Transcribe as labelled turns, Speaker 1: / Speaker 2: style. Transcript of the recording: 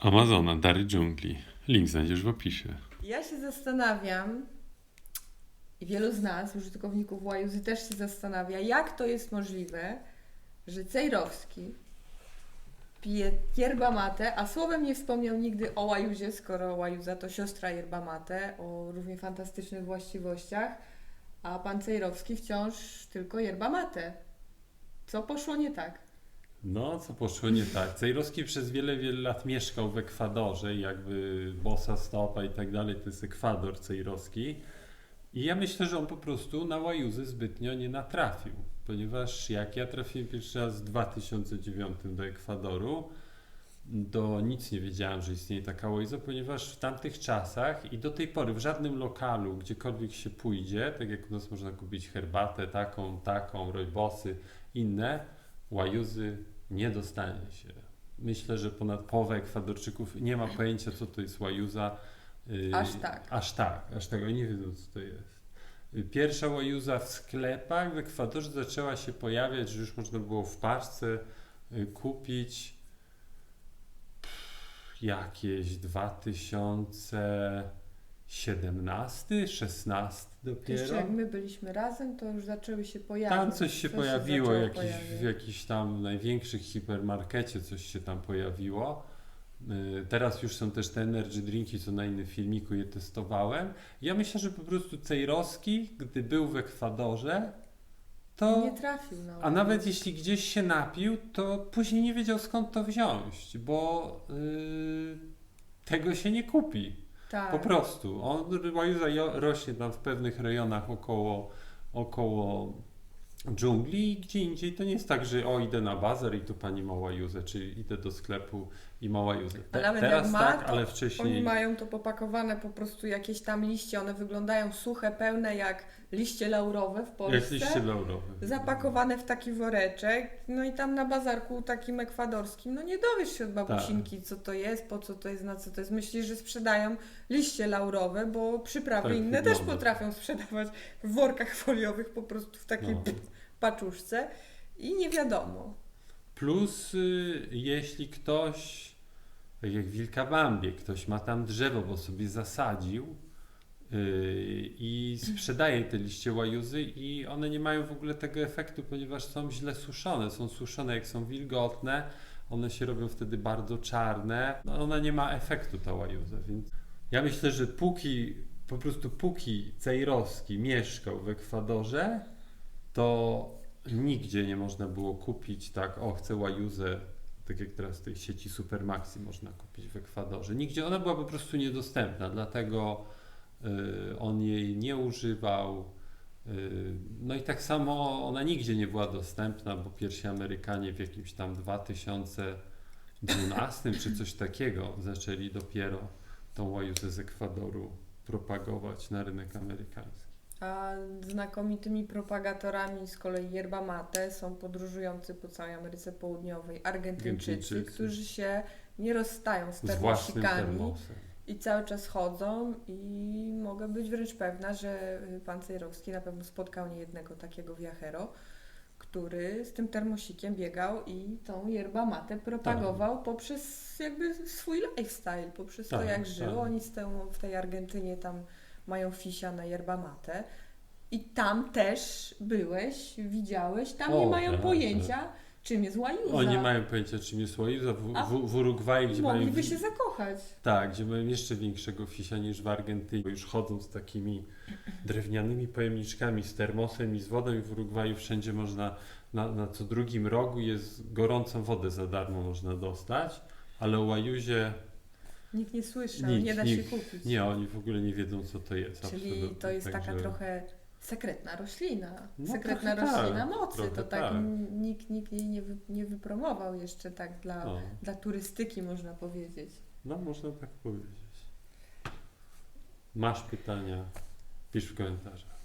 Speaker 1: Amazona, Dary Dżungli. Link znajdziesz w opisie.
Speaker 2: Ja się zastanawiam, i wielu z nas, użytkowników Łajuzy też się zastanawia, jak to jest możliwe, że Cejrowski pije yerba mate, a słowem nie wspomniał nigdy o Łajuzie, skoro Łajuza to siostra yerba mate, o równie fantastycznych właściwościach, a pan Cejrowski wciąż tylko yerba mate. Co poszło nie tak?
Speaker 1: No, co poszło nie tak. Cejrowski przez wiele, wiele lat mieszkał w Ekwadorze, jakby bossa stopa i tak dalej, to jest Ekwador Cejrowski. I ja myślę, że on po prostu na Łajuzy zbytnio nie natrafił, ponieważ jak ja trafiłem pierwszy raz w 2009 do Ekwadoru, to nic nie wiedziałem, że istnieje taka Łajuza, ponieważ w tamtych czasach i do tej pory w żadnym lokalu, gdziekolwiek się pójdzie, tak jak u nas można kupić herbatę taką, taką, rojbosy, inne, łajuzy nie dostanie się. Myślę, że ponad połowę Ekwadorczyków nie ma pojęcia, co to jest łajuza. Y,
Speaker 2: aż tak.
Speaker 1: Aż tak, aż tak. tego nie wiedzą, co to jest. Y, pierwsza łajuza w sklepach w Ekwadorze zaczęła się pojawiać, że już można było w paczce y, kupić jakieś 2000 17,
Speaker 2: 16
Speaker 1: dopiero.
Speaker 2: Jeszcze jak my byliśmy razem, to już zaczęły się pojawiać.
Speaker 1: Tam coś się
Speaker 2: coś
Speaker 1: pojawiło,
Speaker 2: się
Speaker 1: jakiś, w jakiś tam największych hipermarkecie coś się tam pojawiło. Y, teraz już są też te energy drinki, co na innym filmiku je testowałem. Ja myślę, że po prostu Cejrowski, gdy był w Ekwadorze, to...
Speaker 2: Nie trafił na
Speaker 1: A nawet jeśli gdzieś się napił, to później nie wiedział skąd to wziąć, bo yy, tego się nie kupi
Speaker 2: tak.
Speaker 1: Po prostu. On, rośnie tam w pewnych rejonach około, około dżungli i gdzie indziej to nie jest tak, że o idę na bazar i tu pani ma łajuzę, czy idę do sklepu i ma łajuzę.
Speaker 2: A
Speaker 1: Te,
Speaker 2: nawet
Speaker 1: teraz
Speaker 2: jak ma,
Speaker 1: tak, ale
Speaker 2: Oni
Speaker 1: wcześniej
Speaker 2: mają to popakowane po prostu jakieś tam liście, one wyglądają suche, pełne jak liście laurowe w Polsce.
Speaker 1: jak liście laurowe.
Speaker 2: Zapakowane w taki woreczek, no i tam na bazarku takim ekwadorskim, no nie dowiesz się od babusinki,
Speaker 1: Tak.
Speaker 2: co to jest, po co to jest, na co to jest. Myślisz, że sprzedają liście laurowe, bo przyprawy
Speaker 1: Tak
Speaker 2: inne
Speaker 1: wygląda.
Speaker 2: też potrafią sprzedawać w workach foliowych, po prostu w takiej
Speaker 1: No.
Speaker 2: Paczuszce i nie wiadomo.
Speaker 1: Plus y, jeśli ktoś, tak jak w Wilkabambie, ktoś ma tam drzewo, bo sobie zasadził y, i sprzedaje te liście łajuzy i one nie mają w ogóle tego efektu, ponieważ są źle suszone. Są suszone jak są wilgotne, one się robią wtedy bardzo czarne. No, ona nie ma efektu ta łajuza, więc ja myślę, że póki, po prostu póki Cejrowski mieszkał w Ekwadorze, to nigdzie nie można było kupić tak, o chcę łajuzę, tak jak teraz w tej sieci Supermaxi można kupić w Ekwadorze. Nigdzie ona była po prostu niedostępna, dlatego y, on jej nie używał. Y, no i tak samo ona nigdzie nie była dostępna, bo pierwsi Amerykanie w jakimś tam 2012 czy coś takiego zaczęli dopiero tą łajuzę z Ekwadoru propagować na rynek amerykański.
Speaker 2: A znakomitymi propagatorami z kolei yerba mate są podróżujący po całej Ameryce Południowej Argentyńczycy,
Speaker 1: Argentyńczycy.
Speaker 2: którzy się nie rozstają z termosikami i cały czas chodzą i mogę być wręcz pewna, że pan Cejrowski na pewno spotkał niejednego takiego wiachero, który z tym termosikiem biegał i tą yerba mate propagował poprzez jakby swój lifestyle, poprzez to
Speaker 1: Tak,
Speaker 2: jak żył.
Speaker 1: tak.
Speaker 2: Oni z tą, w tej Argentynie tam mają fisia na yerba mate. I tam też byłeś, widziałeś, tam nie
Speaker 1: O,
Speaker 2: mają
Speaker 1: tak,
Speaker 2: pojęcia, czym jest łajuza.
Speaker 1: Oni nie mają pojęcia, czym jest łajuza. W,
Speaker 2: A
Speaker 1: w, w Urugwaju, gdzie mają,
Speaker 2: Mogliby się zakochać.
Speaker 1: tak, gdzie mają jeszcze większego fisia niż w Argentynie. Już chodzą z takimi drewnianymi pojemniczkami, z termosem i z wodą i w Urugwaju wszędzie można, na, na co drugim rogu jest gorącą wodę za darmo można dostać, ale o łajuzie
Speaker 2: Nikt nie słyszał,
Speaker 1: Nikt,
Speaker 2: nie da
Speaker 1: nikt.
Speaker 2: się kupić.
Speaker 1: nie, oni w ogóle nie wiedzą, co to jest.
Speaker 2: Czyli
Speaker 1: absolutnie.
Speaker 2: to jest taka trochę sekretna roślina.
Speaker 1: No
Speaker 2: sekretna
Speaker 1: tak,
Speaker 2: roślina mocy.
Speaker 1: trochę
Speaker 2: to tak
Speaker 1: tak.
Speaker 2: nikt, nikt jej nie, wy, nie wypromował jeszcze tak dla,
Speaker 1: O,
Speaker 2: dla turystyki można powiedzieć.
Speaker 1: no, można tak powiedzieć. Masz pytania? Pisz w komentarzach.